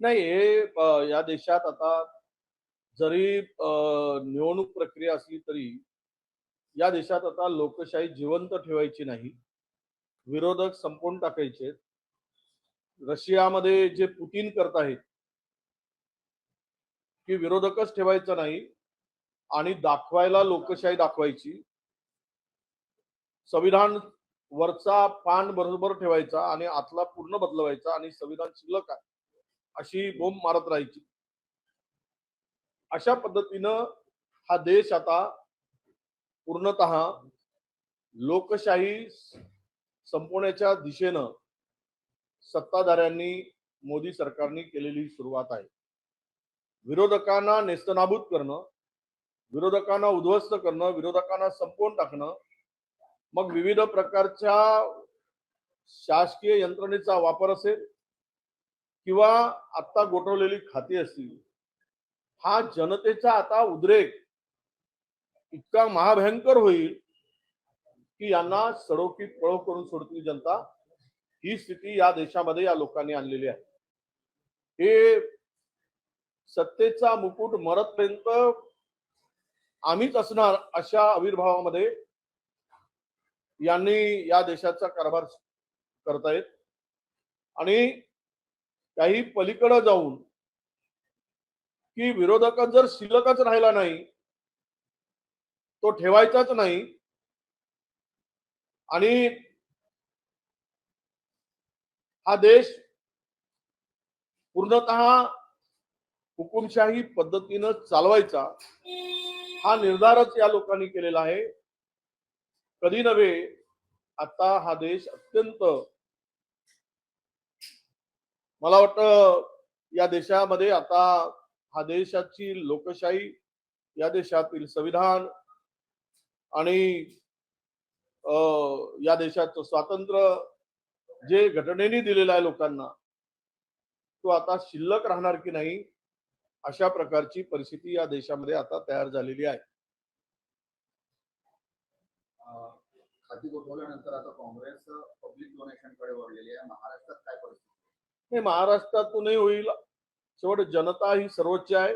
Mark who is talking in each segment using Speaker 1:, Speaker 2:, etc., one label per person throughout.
Speaker 1: नाही हे या देशात आता जरी निवडणूक प्रक्रिया असली तरी या देशात आता लोकशाही जिवंत ठेवायची नाही. विरोधक संपवून टाकायचे रशियामध्ये जे पुतीन करत आहेत की विरोधकच ठेवायचं नाही आणि दाखवायला लोकशाही दाखवायची. संविधान वरचा पान बरोबर ठेवायचा आणि आतला पूर्ण बदलवायचा आणि संविधान शिल्लक आहे. अशी बोंब मारत राहायची. अशा पद्धतीनं हा देश आता पूर्णत लोकशाही संपवण्याच्या दिशेनं सत्ताधाऱ्यांनी मोदी सरकारने केलेली सुरुवात आहे. विरोधकांना नेस्तनाबूत करणं विरोधकांना उद्ध्वस्त करणं विरोधकांना संपवून टाकणं मग विविध प्रकारच्या शासकीय यंत्रणेचा वापर असेल किंवा आता गोठवलेली खाती असतील हा जनतेचा आता उद्रेक इतका महाभयंकर होईल की यांना सडोकी पळो करून सोडतील जनता. ही स्थिती या देशामध्ये या लोकांनी आणलेली आहे. हे सत्तेचा मुकुट मरतपर्यंत आम्हीच असणार अशा आविर्भावामध्ये यांनी या देशाचा कारभार करतायत. आणि काही पलीकडे जाऊन की विरोधकात जर शिल्लकच राहिला नाही तो ठेवायचाच नाही आणि हा देश पूर्णत हुकुमशाही पद्धतीनं चालवायचा हा निर्धारच या लोकांनी केलेला आहे. कधी नव्हे आता हा देश अत्यंत मला वाटतं या देशामध्ये आता हा देशाची लोकशाही या देशातील संविधान आणि अं, या देशाचं स्वातंत्र्य जे घटनेने दिलेलं आहे लोकांना तो आता शिल्लक राहणार की नाही अशा प्रकारची परिस्थिती या देशामध्ये आता तयार झालेली आहे.
Speaker 2: खाती गोठवल्यानंतर आता काँग्रेस पब्लिक डोनेशनकडे वळलेली आहे. महाराष्ट्रात काय परिस्थिती?
Speaker 1: हे महाराष्ट्रातूनही होईल. शेवट जनता ही सर्वोच्च आहे.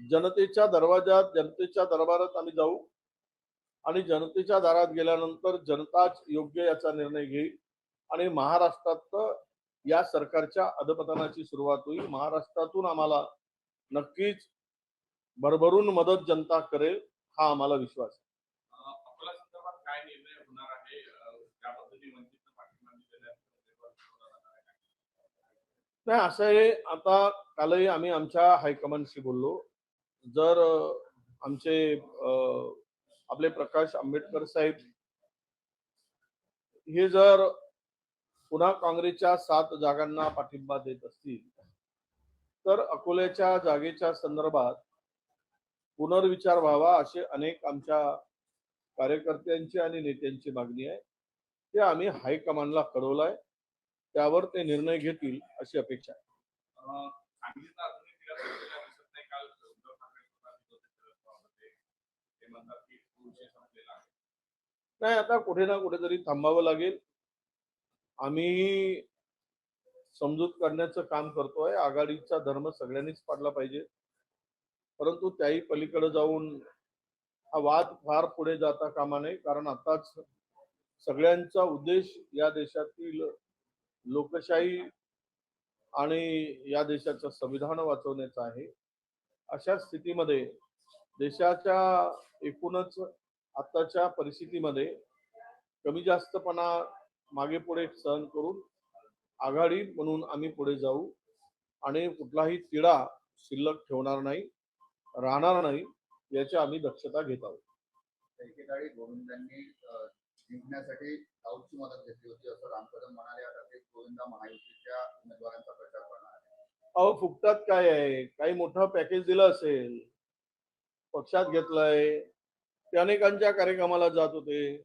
Speaker 1: जनतेच्या दरवाजात जनतेच्या दरबारात आम्ही जाऊ. आणि जनतेच्या दारात गेल्यानंतर जनताच योग्य याचा निर्णय घेईल. आणि महाराष्ट्रात या सरकारच्या अधपतनाची सुरुवात होईल. महाराष्ट्रातून आम्हाला नक्कीच भरभरून मदत जनता करेल हा आम्हाला विश्वास आहे.
Speaker 3: अकोला संदर्भात काय निर्णय होणार आहे अ, त्या पद्धतीने वंचितचं पाठिंबा दिलेला आहे त्याच्यावर विरोधात आहे काय?
Speaker 1: नाही असं आहे आता कालही आम्ही आमच्या हायकमांडशी बोललो. जर आमचे आपले प्रकाश आंबेडकर साहेब हे जर पुन्हा काँग्रेसच्या सात जागांना पाठिंबा देत असतील तर अकोल्याच्या जागेच्या संदर्भात पुनर्विचार व्हावा असे अनेक आमच्या कार्यकर्त्यांची आणि नेत्यांची मागणी आहे. ते आम्ही हायकमांडला कळवलं आहे त्यावर ते निर्णय घेतील अशी अपेक्षा आहे.
Speaker 3: नाही
Speaker 1: नाही आता कुठे ना कुठेतरी थांबावं लागेल. आम्ही समजूत करण्याचं काम करतोय. आघाडीचा धर्म सगळ्यांनीच पाडला पाहिजे. परंतु त्याही पलीकडे जाऊन हा वाद फार पुढे जाता कामा नये. कारण आताच सगळ्यांचा उद्देश या देशातील लोकशाही आणि या देशाचं संविधान वाचवण्याचं आहे. अशा स्थितीमध्ये देशाच्या एकूणच आत्ताच्या परिस्थितीमध्ये कमी जास्तपणा मागे पुढे सहन करून आघाडी म्हणून आम्ही पुढे जाऊ आणि कुठलाही तिढा शिल्लक ठेवणार नाही राहणार नाही याची आम्ही दक्षता घेत आहोत.
Speaker 2: गोविंदांनी जिंकण्यासाठी राऊतची मदत घेतली होती असं राम कदम म्हणाले. आता ते गोविंदा महायुतीच्या उमेदवारांचा प्रचार करणार आहे.
Speaker 1: अहो फुकटात काय आहे? काही मोठं पॅकेज दिलं असेल. पक्षात घेतलंय. ते अनेकांच्या कार्यक्रमाला जात होते.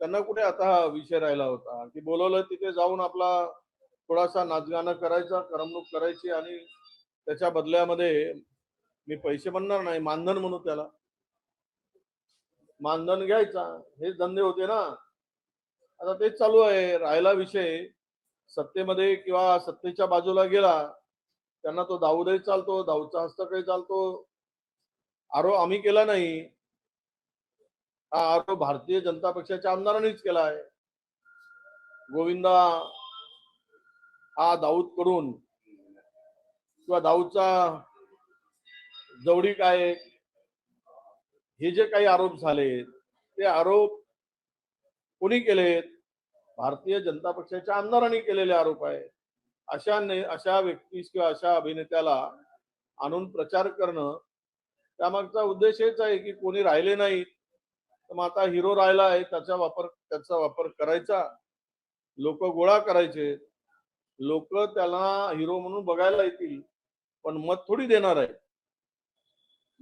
Speaker 1: त्यांना कुठे आता हा विषय राहिला होता? की बोलवलं तिथे जाऊन आपला थोडासा नाचगाणं करायचा करमणूक करायची आणि त्याच्या बदल्यामध्ये मी पैसे म्हणणार नाही मानधन म्हणू त्याला. मानधन घ्यायचा. हे धंदे होते ना. आता तेच चालू आहे. राहिला विषय. सत्तेमध्ये किंवा सत्तेच्या बाजूला गेला त्यांना तो दाऊदही चालतो दाऊदचा हस्तकही चालतो. आरोप आम्ही केला नाही. हा आरोप भारतीय जनता पक्षाच्या आमदारांनीच केला आहे गोविंदा हा दाऊदकडून किंवा दाऊदचा जवळी काय हे जे काही आरोप झाले ते आरोप कोणी केलेत? भारतीय जनता पक्षाच्या आमदारांनी केलेले आरोप आहे अशा ने अशा व्यक्तीस किंवा अशा अभिनेत्याला आणून प्रचार करणं त्यामागचा उद्देश हेच आहे की कोणी राहिले नाहीत तर मग आता हिरो राहिला आहे त्याचा वापर त्याचा वापर करायचा. लोक गोळा करायचे. लोक त्याला हिरो म्हणून बघायला येतील पण मत थोडी देणार आहे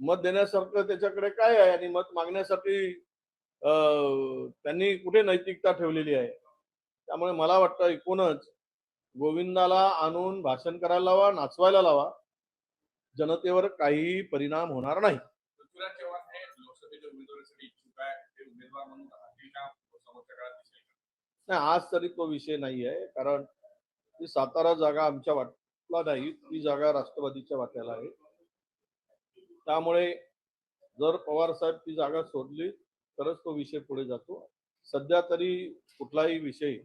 Speaker 1: मत देण्यासारखं त्याच्याकडे काय आहे? आणि मत मागण्यासाठी अं, त्यांनी कुठे नैतिकता ठेवलेली आहे? त्यामुळे मला वाटतं एकूणच गोविंदाला आणून भाषण करायला लावा नाचवायला लावा. जनतेवर काही परिणाम होणार नाही? नाही आज तरी तो विषय नाही आहे कारण ती सातारा जागा आमच्या वाटला नाही ती जागा राष्ट्रवादीच्या वाट्याला आहे. त्यामुळे जर पवार साहेब ती जागा सोडली तरच तो विषय पुढे जातो. सध्या तरी कुठलाही विषय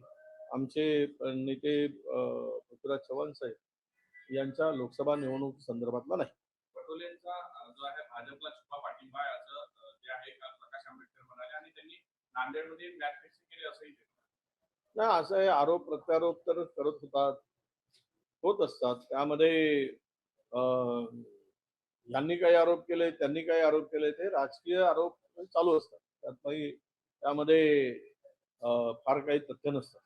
Speaker 1: आमचे नेते पृथ्वीराज चव्हाण साहेब यांच्या लोकसभा निवडणूक संदर्भातला नाही.
Speaker 3: पटोलेंचा अं, जो आहे भाजपला छुपा पाठिंबा आहे असं जे आहे काल प्रकाश आंबेडकर म्हणाले आणि त्यांनी नांदेडमध्ये केली असंही.
Speaker 1: नाही असं आरोप प्रत्यारोप तर करत होतात होत असतात. त्यामध्ये अं, यांनी काही आरोप केले त्यांनी काही आरोप केले ते राजकीय आरोप चालू असतात. त्यात काही त्यामध्ये फार काही तथ्य नसतं.